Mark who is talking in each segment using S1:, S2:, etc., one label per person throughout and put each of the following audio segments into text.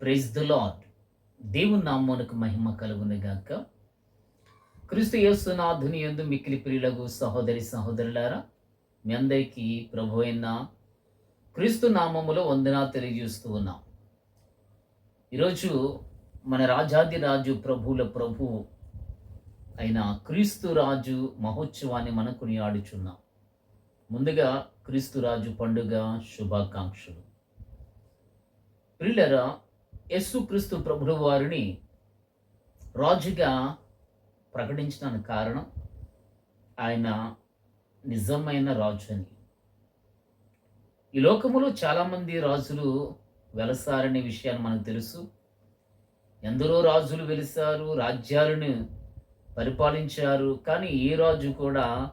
S1: Praise the lord దేవుని నామ్మమునకు మహిమ కలుగును గాక. క్రీస్తు యేసునాథుని యందు మిక్కిలి ప్రియులకు సహోదరి సహోదరులారా మీ అందరికీ ప్రభు అయిన క్రీస్తు నామములో వందనా తెలియజేస్తూ ఉన్నాం. ఈరోజు మన రాజాది రాజు ప్రభువుల ప్రభు అయిన క్రీస్తు రాజు మహోత్సవాన్ని మనం కొనియాడుచున్నాం. ముందుగా క్రీస్తు రాజు పండుగ శుభాకాంక్షలు. ప్రియులరా యేసుక్రీస్తు ప్రభుడు వారిని రాజుగా ప్రకటించడానికి కారణం ఆయన నిజమైన రాజు అని. ఈ లోకములో చాలామంది రాజులు వెలసారనే విషయాన్ని మనకు తెలుసు. ఎందరో రాజులు వెలిసారు రాజ్యాలను పరిపాలించారు కానీ ఏ రాజు కూడా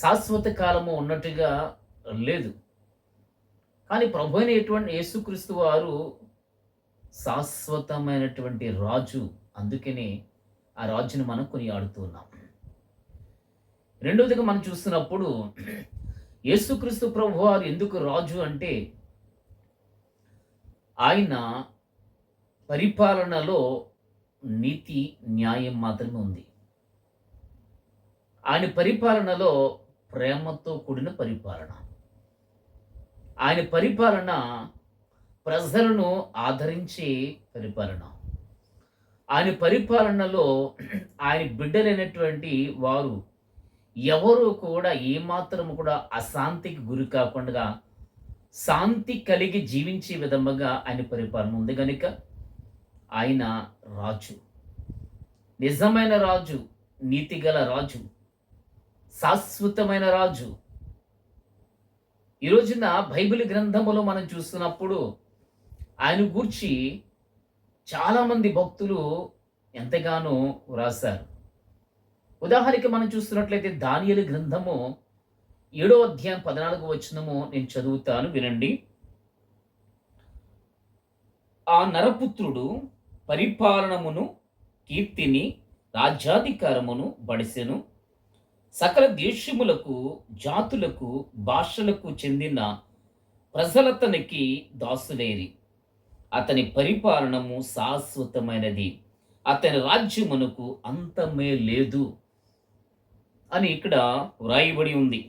S1: శాశ్వత కాలము ఉన్నట్టుగా లేదు. కానీ ప్రభు అయిన ఎటువంటి యేసుక్రీస్తు వారు శాశ్వతమైనటువంటి రాజు అందుకనే ఆ రాజుని మనం కొనియాడుతున్నాం రెండవదిగా మనం చూస్తున్నప్పుడు యేసుక్రీస్తు ప్రభు వారు ఎందుకు రాజు అంటే ఆయన పరిపాలనలో నీతి న్యాయం మాత్రమే ఉంది. ఆయన పరిపాలనలో ప్రేమతో కూడిన పరిపాలన. ఆయన పరిపాలన ప్రజలను ఆదరించే పరిపాలన. ఆయన పరిపాలనలో ఆయన బిడ్డలైనటువంటి వారు ఎవరు కూడా ఏమాత్రం కూడా అశాంతికి గురి కాకుండా శాంతి కలిగి జీవించే విధముగా ఆయన పరిపాలన ఉంది కనుక ఆయన రాజు. నిజమైన రాజు నీతిగల రాజు శాశ్వతమైన రాజు. ఈ రోజున బైబిల్ గ్రంథములో మనం చూస్తున్నప్పుడు ఆయన గూర్చి చాలామంది భక్తులు ఎంతగానో వ్రాశారు. ఉదాహరణకి మనం చూస్తున్నట్లయితే దానియలు గ్రంథము ఏడో అధ్యాయం పద్నాలుగు వచ్చినము నేను చదువుతాను వినండి. ఆ నరపుత్రుడు పరిపాలనమును కీర్తిని రాజ్యాధికారమును బడిసెను. సకల దేశములకు జాతులకు భాషలకు చెందిన ప్రజలతనికి దాసులేరి. అతని పరిపాలనము శాశ్వతమైనది. అతని రాజ్యమునకు అంతమే లేదు అని ఇక్కడ వ్రాయబడి ఉంది.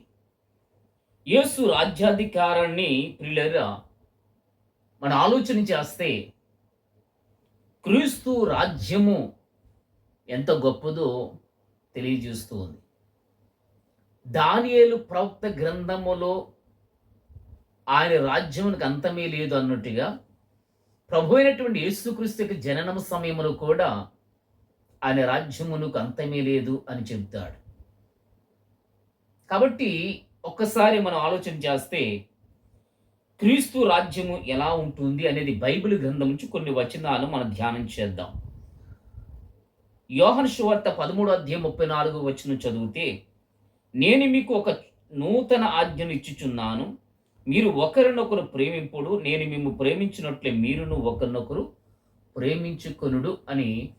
S1: యేసు రాజ్యాధికారాన్ని ప్రియులరా మన ఆలోచన చేస్తే క్రీస్తు రాజ్యము ఎంత గొప్పదో తెలియజేస్తూ ఉంది. దానియేలు ప్రవక్త గ్రంథములో ఆయన రాజ్యమునికి అంతమే లేదు అన్నట్టుగా ప్రభు అయినటువంటి యేసుక్రీస్తు యొక్క జననం సమయంలో కూడా ఆయన రాజ్యమునకు అంతమే లేదు అని చెబుతాడు. కాబట్టి ఒక్కసారి మనం ఆలోచన చేస్తే క్రీస్తు రాజ్యము ఎలా ఉంటుంది అనేది బైబిల్ గ్రంథం నుంచి కొన్ని వచనాలు మనం ధ్యానం చేద్దాం. యోహన్ శువార్త పదమూడు అధ్యాయం ముప్పై నాలుగు వచనం చదివితే నేను మీకు ఒక నూతన ఆజ్ఞను ఇచ్చుచున్నాను. మీరు ఒకరినొకరు ప్రేమింపుడు నేను మేము ప్రేమించినట్లే మీరును ఒకరినొకరు ప్రేమించుకొనుడు అని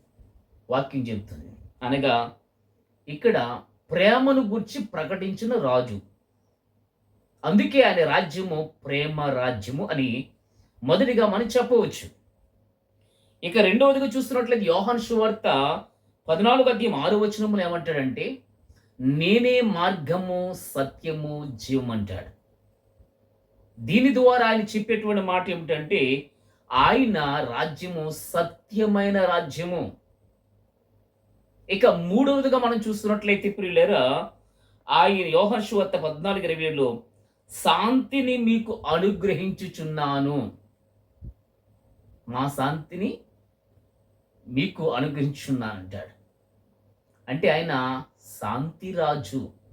S1: వాక్యం చెబుతుంది. అనగా ఇక్కడ ప్రేమను గుర్చి ప్రకటించిన రాజు. అందుకే ఆయన రాజ్యము ప్రేమ రాజ్యము అని మొదటిగా మనం చెప్పవచ్చు. ఇక రెండవదిగా చూస్తున్నట్లయితే యోహాన్ సువార్త పద్నాలుగు అధ్యయం ఆరు వచనములు ఏమంటాడంటే నేనే మార్గము సత్యము జీవం అంటాడు. దీని ద్వారా ఆయన చెప్పేటువంటి మాట ఏమిటంటే ఆయన రాజ్యము సత్యమైన రాజ్యము. ఇక మూడవదిగా మనం చూస్తున్నట్లయితే ప్రియులేరా ఆయన యోహన్ శువత్త పద్నాలుగు ఇరవై ఏడులో శాంతిని మీకు అనుగ్రహించుచున్నాను. మా శాంతిని మీకు అనుగ్రహించున్నాను అంటాడు. అంటే ఆయన శాంతిరాజు.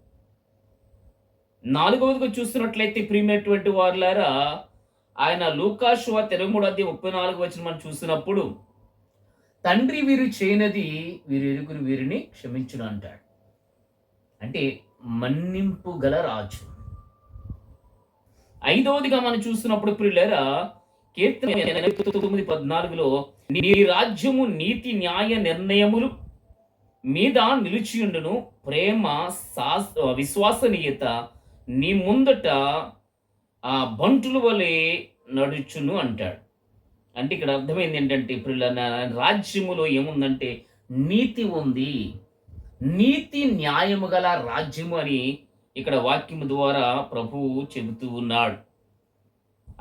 S1: నాలుగవదిగా చూస్తున్నట్లయితే ప్రియమైనటువంటి వారులారా ఆయన లూకాశువ తెలుగు మూడు అధ్యాయం ముప్పై నాలుగు వచ్చిన మనం చూసినప్పుడు తండ్రి వీరు చేయనది వీరు ఎరుగురు వీరిని క్షమించును అంటాడు. అంటే మన్నింపు గల రాజు. ఐదవదిగా మనం చూస్తున్నప్పుడు ప్రియులరా కీర్తన తొమ్మిది పద్నాలుగులో నీ రాజ్యము నీతి న్యాయ నిర్ణయములు మీద నిలిచియుండును ప్రేమ శాస్ విశ్వసనీయత నీ ముందట ఆ బంటుల వలె నడుచును అంటాడు. అంటే ఇక్కడ అర్థమైంది ఏంటంటే ఇప్పుడు రాజ్యములో ఏముందంటే నీతి ఉంది. నీతి న్యాయము గల రాజ్యము అని ఇక్కడ వాక్యము ద్వారా ప్రభువు చెబుతూ ఉన్నాడు.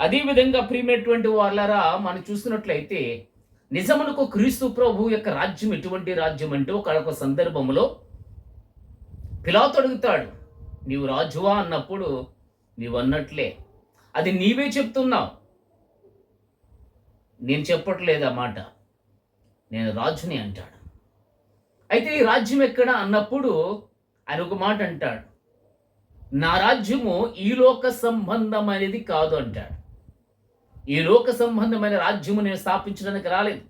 S1: అదేవిధంగా ప్రియమైనటువంటి వాళ్ళరా మనం చూసినట్లయితే నిజమునకు క్రీస్తు ప్రభు యొక్క రాజ్యం ఎటువంటి రాజ్యం అంటే ఒక సందర్భంలో పిలాతు అడుగుతాడు నీవు రాజువా అన్నప్పుడు నీవు అన్నట్లే అది నీవే చెప్తున్నావు. నేను చెప్పట్లేదు ఆ మాట. నేను రాజుని అంటాడు. అయితే ఈ రాజ్యం ఎక్కడ అన్నప్పుడు ఆయన ఒక మాట అంటాడు. నా రాజ్యము ఈ లోక సంబంధమైనది కాదు అంటాడు. ఈ లోక సంబంధమైన రాజ్యము నేను స్థాపించడానికి రాలేదు.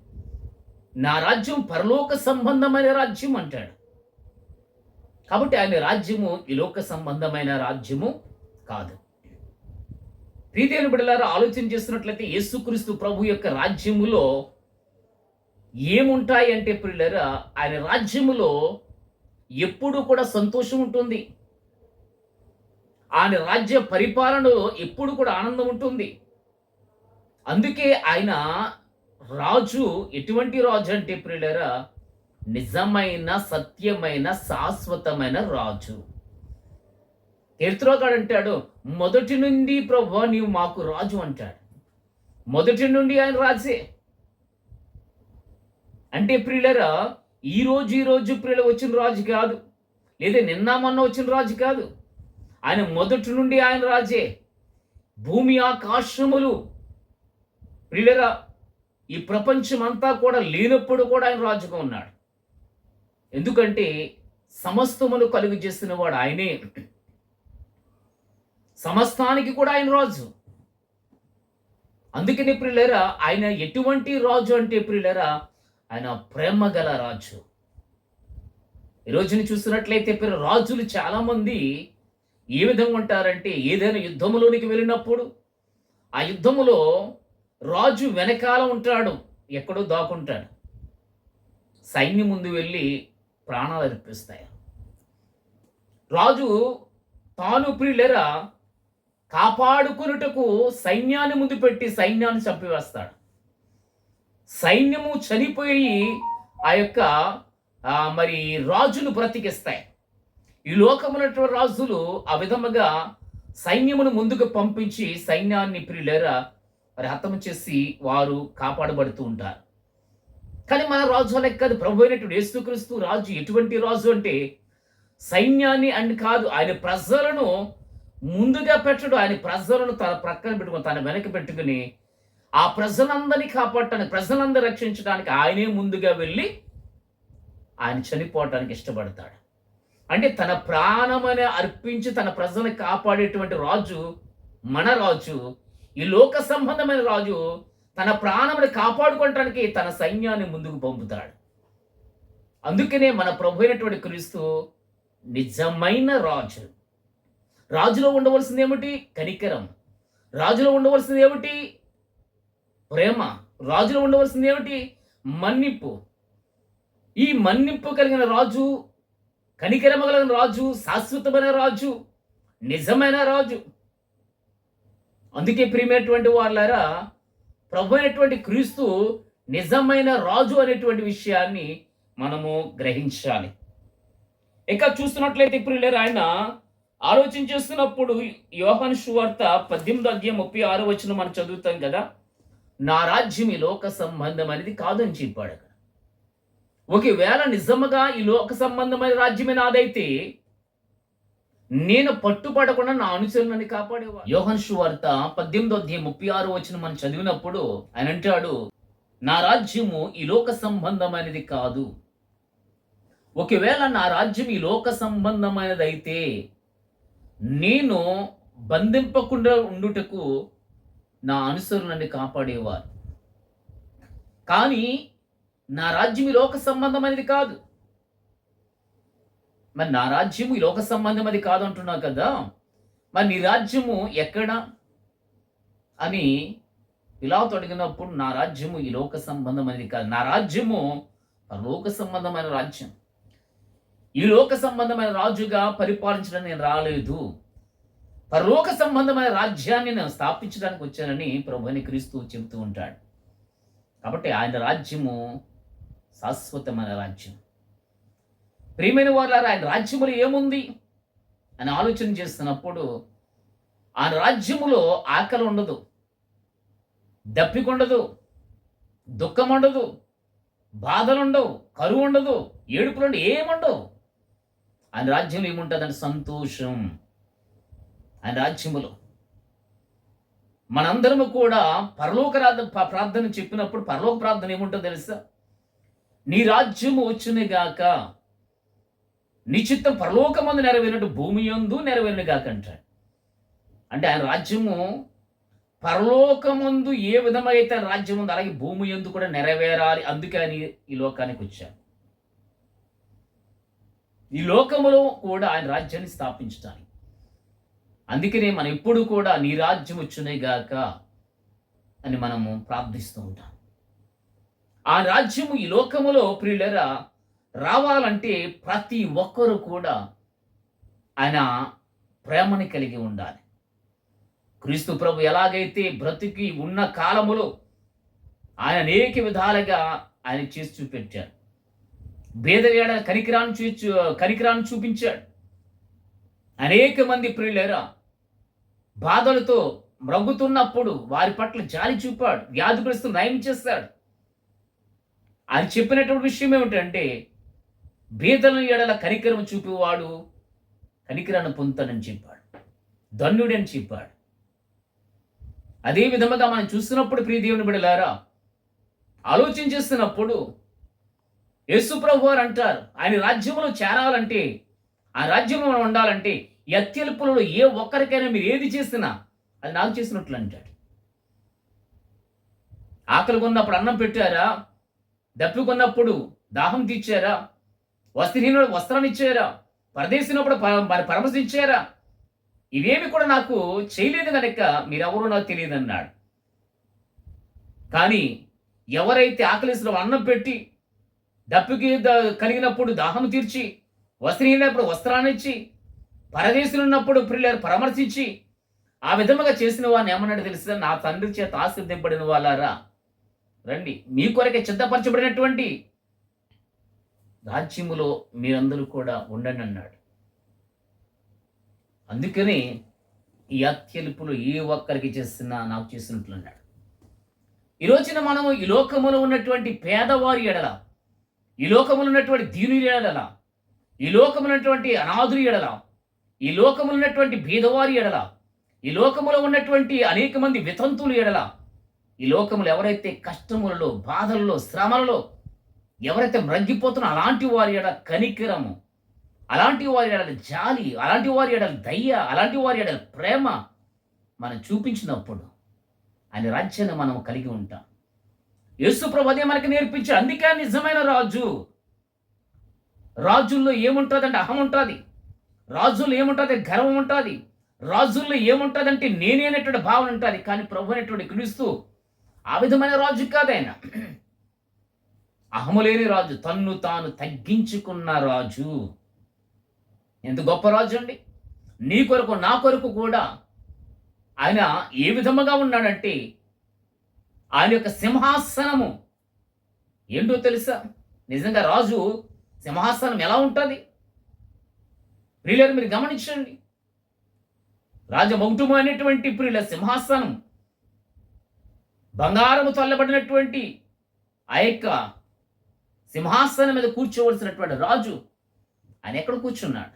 S1: నా రాజ్యం పరలోక సంబంధమైన రాజ్యం అంటాడు. కాబట్టి ఆయన రాజ్యము ఈ లోక సంబంధమైన రాజ్యము కాదు. ప్రీతైన బిడ్డలారా ఆలోచన చేస్తున్నట్లయితే యేసుక్రీస్తు ప్రభు యొక్క రాజ్యములో ఏముంటాయి అంటే పిల్లరా ఆయన రాజ్యములో ఎప్పుడు కూడా సంతోషం ఉంటుంది. ఆయన రాజ్య పరిపాలనలో ఎప్పుడు కూడా ఆనందం ఉంటుంది. అందుకే ఆయన రాజు ఎటువంటి రాజు అంటే ప్రియులరా నిజమైన సత్యమైన శాశ్వతమైన రాజు. కీర్తిలోగాడు అంటాడు మొదటి నుండి ప్రభు నీవు మాకు రాజు అంటాడు. మొదటి నుండి ఆయన రాజే. అంటే ప్రియులరా ఈ రోజు ఈ రోజు వచ్చిన రాజు కాదు. లేదా నిన్న మొన్న వచ్చిన రాజు కాదు. ఆయన మొదటి నుండి ఆయన రాజే. భూమి ఆకాశములు. ప్రియులరా ఈ ప్రపంచం అంతా కూడా లేనప్పుడు కూడా ఆయన రాజుగా ఉన్నాడు. ఎందుకంటే సమస్తమును కలుగు చేసిన వాడు ఆయనే. సమస్తానికి కూడా ఆయన రాజు. అందుకని ప్రియులరా ఆయన ఎటువంటి రాజు అంటే ప్రియులరా ఆయన ప్రేమ గల రాజు. ఈ రోజుని చూసినట్లయితే ప్రియ రాజులు చాలామంది ఏ విధంగా ఉంటారంటే ఏదైనా యుద్ధములోనికి వెళ్ళినప్పుడు ఆ యుద్ధములో రాజు వెనకాల ఉంటాడు ఎక్కడో దాక్కుంటాడు. సైన్యం ముందు వెళ్ళి ప్రాణాలు అర్పిస్తాయి. రాజు తాను ప్రియులరా? కాపాడుకున్నటకు సైన్యాన్ని ముందు పెట్టి సైన్యాన్ని చంపివేస్తాడు. సైన్యము చనిపోయి ఆ యొక్క మరి రాజును బ్రతికిస్తాయి. ఈ లోకమునటువంటి రాజులు ఆ విధముగా సైన్యమును ముందుకు పంపించి సైన్యాన్ని ప్రియులరా? మరి హతము చేసి వారు కాపాడబడుతూ ఉంటారు. కానీ మన రాజు అలా కాదు ప్రభు అయినటువంటి యేసుక్రీస్తు రాజు ఎటువంటి రాజు అంటే సైన్యాన్ని అండ్ కాదు ఆయన ప్రజలను ముందుగా పెట్టడు ఆయన ప్రజలను తన ప్రక్కన పెట్టుకుని తన వెనక పెట్టుకుని ఆ ప్రజలందరినీ కాపాడటానికి ప్రజలందరూ రక్షించడానికి ఆయనే ముందుగా వెళ్ళి ఆయన చనిపోవటానికి ఇష్టపడతాడు. అంటే తన ప్రాణమని అర్పించి తన ప్రజలను కాపాడేటువంటి రాజు మన రాజు ఈ లోక సంబంధమైన రాజు తన ప్రాణముని కాపాడుకోవటానికి తన సైన్యాన్ని ముందుకు పంపుతాడు. అందుకనే మన ప్రభు అయినటువంటి క్రీస్తు నిజమైన రాజు రాజులో ఉండవలసింది ఏమిటి? కనికరం. రాజులో ఉండవలసింది ఏమిటి? ప్రేమ. రాజులో ఉండవలసింది ఏమిటి? మన్నిప్పు ఈ మన్నింపు కలిగిన రాజు కనికరమ కలిగిన రాజు శాశ్వతమైన రాజు నిజమైన రాజు. అందుకే ప్రియమైనటువంటి వాళ్ళారా ప్రభు అయినటువంటి క్రీస్తు నిజమైన రాజు అనేటువంటి విషయాన్ని మనము గ్రహించాలి. ఇక చూస్తున్నట్లయితే ఇప్పుడు లేరు ఆయన ఆలోచన చేస్తున్నప్పుడు యోహన్ సువార్త పద్దెనిమిది అధ్యాయం ముప్పై ఆరు వచ్చిన మనం చదువుతాం కదా? నా రాజ్యం ఈ లోక సంబంధం అనేది కాదని చెప్పాడు అక్కడ. ఒకవేళ నిజముగా ఈ లోక సంబంధమైన రాజ్యమే నాదైతే నేను పట్టుపడకుండా నా అనుచరులను కాపాడేవా యోహన్ వార్త పద్దెనిమిదో అధ్యాయం ముప్పై ఆరు వచ్చిన మనం చదివినప్పుడు ఆయన అంటాడు నా రాజ్యము ఈ లోక సంబంధమైనది కాదు. ఒకవేళ నా రాజ్యం ఈ లోక సంబంధమైనది అయితే నేను బంధింపకుండా ఉండుటకు నా అనుసరులని కాపాడేవారు. కానీ నా రాజ్యం ఈ లోక సంబంధమైనది కాదు. మరి నా రాజ్యము ఈ లోక సంబంధం అది కాదు. అంటున్నావు కదా మరి నీ రాజ్యము ఎక్కడ? అని ఇలా అడిగినప్పుడు నా రాజ్యము ఈ లోక సంబంధం అనేది కాదు. నా రాజ్యము లోక సంబంధమైన రాజ్యం. ఈ లోక సంబంధమైన రాజుగా పరిపాలించడానికి నేను రాలేదు. పరలోక సంబంధమైన రాజ్యాన్ని నేను స్థాపించడానికి వచ్చానని ప్రభుని క్రీస్తు చెబుతూ ఉంటాడు. కాబట్టి ఆయన రాజ్యము శాశ్వతమైన రాజ్యం. ప్రియమైన వాళ్ళారా ఆయన రాజ్యములో ఏముంది? అని ఆలోచన చేస్తున్నప్పుడు ఆ రాజ్యములో ఆకలి ఉండదు దప్పిక ఉండదు దుఃఖం ఉండదు బాధలు ఉండవు కరువు ఉండదు ఏడుపులు ఉండవు ఏముండవు. ఆయన రాజ్యంలో ఏముంటుందంటే సంతోషం. ఆయన రాజ్యములో మనందరము కూడా పరలోక ప్రార్థన చెప్పినప్పుడు పరలోక ప్రార్థన ఏముంటుందో తెలుసా? నీ రాజ్యము వచ్చునే నిశ్చిత్తం పరలోకమందు నెరవేరినట్టు భూమి యందు నెరవేరిన గాక అంటే ఆయన రాజ్యము పరలోకమందు ఏ విధమైతే రాజ్యం ఉందో అలాగే భూమి యందు కూడా నెరవేరాలి. అందుకే ఆయన ఈ- ఈ లోకానికి వచ్చాడు ఈ లోకములో కూడా ఆయన రాజ్యాన్ని స్థాపించడానికి అందుకనే మనం ఎప్పుడు కూడా నీ రాజ్యం వచ్చునే గాక అని మనము ప్రార్థిస్తూ ఉంటాం. ఆ రాజ్యము ఈ లోకములో ప్రియులరా రావాలంటే ప్రతి ఒక్కరు కూడా ఆయన ప్రేమని కలిగి ఉండాలి. క్రీస్తు ప్రభు ఎలాగైతే బ్రతికి ఉన్న కాలములో ఆయన అనేక విధాలుగా ఆయన చేసి చూపెట్టాడు. భేదవేడ కనికిరాన్ని చూ కనికిరాన్ని చూపించాడు. అనేక మంది ప్రియులేరా బాధలతో మ్రగ్గుతున్నప్పుడు వారి పట్ల జాలి చూపాడు వ్యాధిగ్రస్తులు నయం చేస్తాడు ఆయన చెప్పినటువంటి విషయం ఏమిటంటే బీదలను ఎడల కనికరం చూపేవాడు కనికరాన్ని పొందుతాడని చెప్పాడు. ధన్యుడని చెప్పాడు. అదే విధముగా మనం చూస్తున్నప్పుడు ప్రియ దేవుని బిడలారా ఆలోచన చేస్తున్నప్పుడు యేసు వారు అంటారు ఆయన రాజ్యంలో చేరాలంటే ఆ రాజ్యంలో మనం ఉండాలంటే ఈ అత్యల్పులలో ఏ ఒక్కరికైనా మీరు ఏది చేసినా అది నాకు చేసినట్లు అంటాడు. ఆకలి కొన్నప్పుడు అన్నం పెట్టారా? దప్పి కొన్నప్పుడు దాహం తీర్చారా? వస్త్రహీనుడు వస్త్రాన్ని ఇచ్చారా పరదేశినప్పుడు ప- మరి పరమశించారా ఇవేమి కూడా నాకు చేయలేదు కనుక మీరెవరో నాకు తెలియదు అన్నాడు కానీ ఎవరైతే ఆకలిసిన అన్నం పెట్టి దప్పికి ద- కలిగినప్పుడు దాహం తీర్చి వస్త్రహీనప్పుడు వస్త్రాన్నిచ్చి పరదేశులు ఉన్నప్పుడు ప్రియులారు పరామర్శించి ఆ విధముగా చేసిన వారిని ఏమన్నాడు తెలిసిన నా తండ్రి చేత ఆశీర్దింపడిన వాళ్ళారా? రండి మీ కొరకే సిద్ధపరచబడినటువంటి రాజ్యములో మీరందరూ కూడా ఉండండి అన్నాడు అందుకని ఈ అత్యల్పులు ఏ ఒక్కరికి చేస్తున్నా నాకు చేసినట్లు అన్నాడు. ఈ రోజున మనము ఈ లోకములో ఉన్నటువంటి పేదవారి ఎడల ఈ లోకములో ఉన్నటువంటి దీనుని ఎడల ఈ లోకములో ఉన్నటువంటి అనాథుని ఎడల ఈ లోకములో ఉన్నటువంటి భేదవారి ఎడల ఈ లోకములో ఉన్నటువంటి అనేక మంది వితంతులు ఎడల ఈ లోకములు ఎవరైతే కష్టములలో బాధల్లో శ్రమలలో ఎవరైతే మ్రగ్గిపోతున్న అలాంటి వారి ఎడ కనికరము అలాంటి వారి ఎడల జాలి అలాంటి వారి ఎడల దయ్య అలాంటి వారి ఎడల ప్రేమ మనం చూపించినప్పుడు ఆయన రాజ్యాన్ని మనం కలిగి ఉంటాం. యేసు ప్రభుదే మనకి నేర్పించాడు. అందుకే నిజమైన రాజు. రాజుల్లో ఏముంటుందంటే అహం ఉంటుంది. రాజుల్లో ఏముంటుంది? గర్వం ఉంటుంది. రాజుల్లో ఏముంటుందంటే నేనేనటువంటి భావన ఉంటుంది. కానీ ప్రభు అనేటువంటి క్రీస్తు ఆ విధమైన రాజు కాదైనా. అహములేని రాజు తన్ను తాను తగ్గించుకున్న రాజు. ఎంత గొప్ప రాజు అండి. నీ కొరకు నా కొరకు కూడా ఆయన ఏ విధముగా ఉన్నాడంటే ఆయన యొక్క సింహాసనము ఏంటో తెలుసా? నిజంగా రాజు సింహాసనం ఎలా ఉంటుంది? ప్రియులను మీరు గమనించండి. రాజమౌటము అనేటువంటి ప్రియుల సింహాసనం బంగారము తల్లబడినటువంటి ఆ యొక్క సింహాసనం మీద కూర్చోవలసినటువంటి రాజు ఆయన ఎక్కడ కూర్చున్నాడు?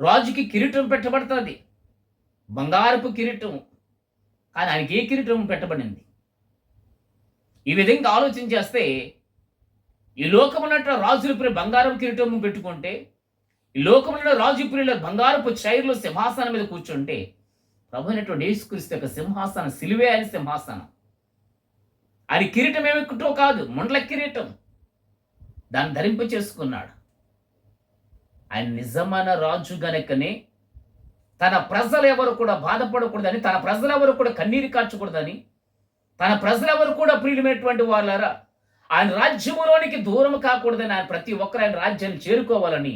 S1: రాజుకి కిరీటం పెట్టబడుతుంది బంగారపు కిరీటం. కానీ ఆయనకి ఏ కిరీటం పెట్టబడింది? ఈ విధంగా ఆలోచన చేస్తే ఈ లోకమున్నట్టు రాజుల ప్రియ బంగారం కిరీటం పెట్టుకుంటే ఈ లోకమున్న రాజు ప్రియుల బంగారపు చైర్లో సింహాసనం మీద కూర్చుంటే ప్రభు అయినటువంటి యేసుక్రీస్తు యొక్క సింహాసనం సిలువే అని సింహాసనం. అది కిరీటం ఏమెక్కుటో కాదు ముండ్ల కిరీటం. దాన్ని ధరింప చేసుకున్నాడు. ఆయన నిజమైన రాజు గనకనే తన ప్రజలు ఎవరు కూడా బాధపడకూడదని తన ప్రజలు ఎవరు కూడా కన్నీరు కాచకూడదని తన ప్రజలు ఎవరు కూడా ప్రియులమైనటువంటి వాళ్ళారా? ఆయన రాజ్యములోనికి దూరం కాకూడదని ఆయన ప్రతి ఒక్కరు ఆయన రాజ్యాన్ని చేరుకోవాలని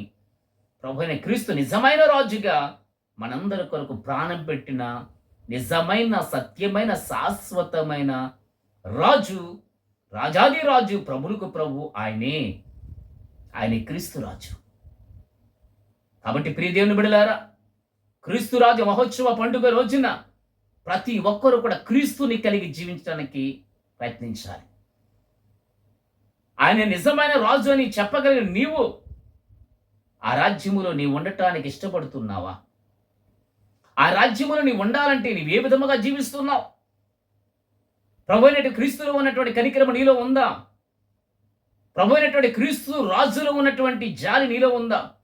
S1: ప్రభు అయిన క్రీస్తు నిజమైన రాజుగా మనందరి కొరకు ప్రాణం పెట్టిన నిజమైన సత్యమైన శాశ్వతమైన రాజు రాజాది రాజు ప్రభులకు ప్రభు ఆయనే. ఆయన క్రీస్తు రాజు. కాబట్టి ప్రియదేవుని బిడలారా క్రీస్తు రాజు మహోత్సవ పండుగ రోజున ప్రతి ఒక్కరూ కూడా క్రీస్తుని కలిగి జీవించడానికి ప్రయత్నించాలి. ఆయన నిజమైన రాజు అని చెప్పగలిగిన నీవు ఆ రాజ్యములో నీవు ఉండటానికి ఇష్టపడుతున్నావా? ఆ రాజ్యములో నీవు ఉండాలంటే నీవు ఏ విధముగా జీవిస్తున్నావు? ప్రభు అయినటువంటి క్రీస్తులో ఉన్నటువంటి కనికరము నీలో ఉందా? ప్రభు అయినటువంటి క్రీస్తు రాజులో ఉన్నటువంటి జాలి నీలో ఉందా?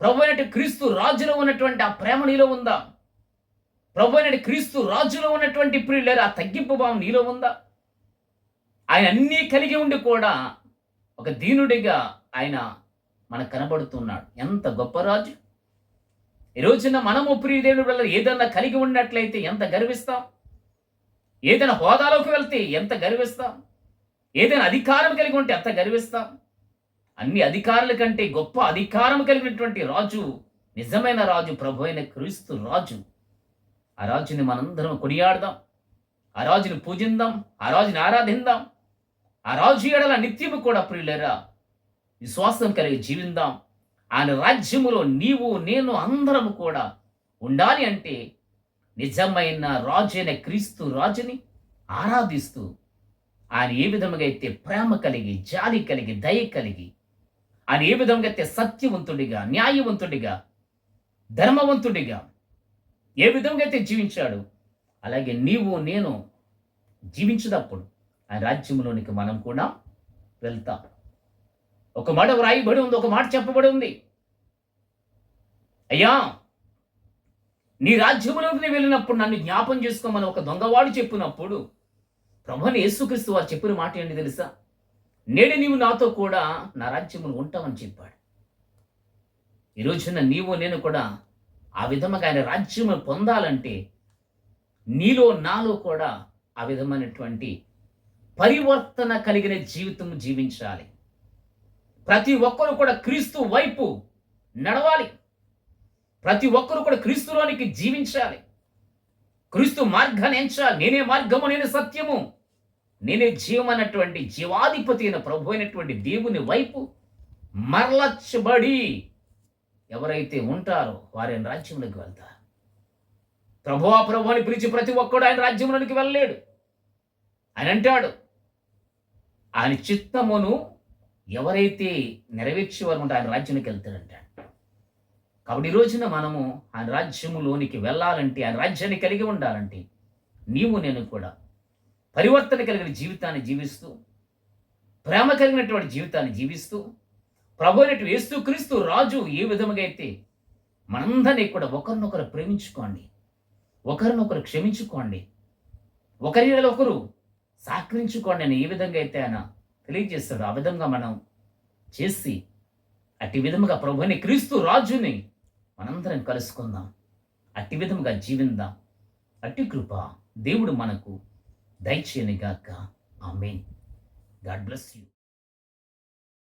S1: ప్రభు అయినటువంటి క్రీస్తు రాజులో ఉన్నటువంటి ఆ ప్రేమ నీలో ఉందా? ప్రభు అయినటువంటి క్రీస్తు రాజులో ఉన్నటువంటి ప్రియులేరు ఆ తగ్గింపు భావం నీలో ఉందా? ఆయన అన్నీ కలిగి ఉండి కూడా ఒక దీనుడిగా ఆయన మనకు కనబడుతున్నాడు. ఎంత గొప్ప రాజు! ఈ రోజున మనము ప్రియదేవుడి వల్ల ఏదన్నా కలిగి ఉన్నట్లయితే ఎంత గర్విస్తాం? ఏదైనా హోదాలోకి వెళ్తే ఎంత గర్విస్తాం? ఏదైనా అధికారం కలిగి ఉంటే ఎంత గర్విస్తాం? అన్ని అధికారుల కంటే గొప్ప అధికారం కలిగినటువంటి రాజు నిజమైన రాజు ప్రభు అయిన క్రీస్తు రాజు. ఆ రాజుని మనందరం కొనియాడదాం. ఆ రాజుని పూజిందాం. ఆ రాజుని ఆరాధిందాం. ఆ రాజు ఎడల నిత్యము కూడా ప్రియులరా విశ్వాసం కలిగి జీవిందాం. ఆయన రాజ్యములో నీవు నేను అందరము కూడా ఉండాలి అంటే నిజమైన రాజు అయిన క్రీస్తు రాజుని ఆరాధిస్తూ ఆయన ఏ విధముగా అయితే ప్రేమ కలిగి జాలి కలిగి దయ కలిగి ఆయన ఏ విధంగా అయితే సత్యవంతుడిగా న్యాయవంతుడిగా ధర్మవంతుడిగా ఏ విధంగా అయితే జీవించాడు అలాగే నీవు నేను జీవించినప్పుడు ఆయన రాజ్యంలోనికి మనం కూడా వెళ్తాం. ఒక మాట వ్రాయబడి ఉంది ఒక మాట చెప్పబడి ఉంది. అయ్యా నీ రాజ్యములోకి నేను వెళ్ళినప్పుడు నన్ను జ్ఞాపం చేసుకోమని ఒక దొంగవాడు చెప్పినప్పుడు ప్రభుని యేసుక్రీస్తు వారు చెప్పిన మాట ఏంటి తెలుసా? నేడు నీవు నాతో కూడా నా రాజ్యములు ఉంటామని చెప్పాడు. ఈ నీవు నేను కూడా ఆ విధముగా ఆయన రాజ్యము పొందాలంటే నీలో నాలో కూడా ఆ విధమైనటువంటి పరివర్తన కలిగిన జీవితం జీవించాలి. ప్రతి ఒక్కరు కూడా క్రీస్తు వైపు నడవాలి. ప్రతి ఒక్కరు కూడా క్రీస్తులోనికి జీవించాలి. క్రీస్తు మార్గాన్ని ఎంచాలి. నేనే మార్గము నేనే సత్యము. నేనే జీవమైనటువంటి జీవాధిపతి అయిన ప్రభు అయినటువంటి దేవుని వైపు మరలచ్చబడి ఎవరైతే ఉంటారో వారి రాజ్యంలోకి వెళ్తారు. ప్రభువా ప్రభు అని పిలిచి ప్రతి ఒక్కడు ఆయన రాజ్యంలోనికి వెళ్ళలేడు. ఆయన అంటాడు ఆయన చిత్తమును ఎవరైతే నెరవేర్చేవారు ఉంటే ఆయన రాజ్యానికి వెళ్తాడంటాడు. కాబట్టి ఈ రోజున మనము ఆయన రాజ్యములోనికి వెళ్ళాలంటే ఆయన రాజ్యాన్ని కలిగి ఉండాలంటే నీవు నేను కూడా పరివర్తన కలిగిన జీవితాన్ని జీవిస్తూ ప్రేమ కలిగినటువంటి జీవితాన్ని జీవిస్తూ ప్రభు అయినటువంటి క్రీస్తు రాజు ఏ విధముగా అయితే మనందరినీ కూడా ఒకరినొకరు ప్రేమించుకోండి ఒకరినొకరు క్షమించుకోండి ఒకరి ఒకరు సహకరించుకోండి అని ఏ విధంగా అయితే ఆయన తెలియజేస్తాడు ఆ విధంగా మనం చేసి అట్టి విధముగా ప్రభుని క్రీస్తు రాజుని మనందరం కలుసుకుందాం. అట్టి విధముగా జీవిందాం. అట్టి కృప దేవుడు మనకు దయచేయనిగాక. ఆమెన్. God bless you.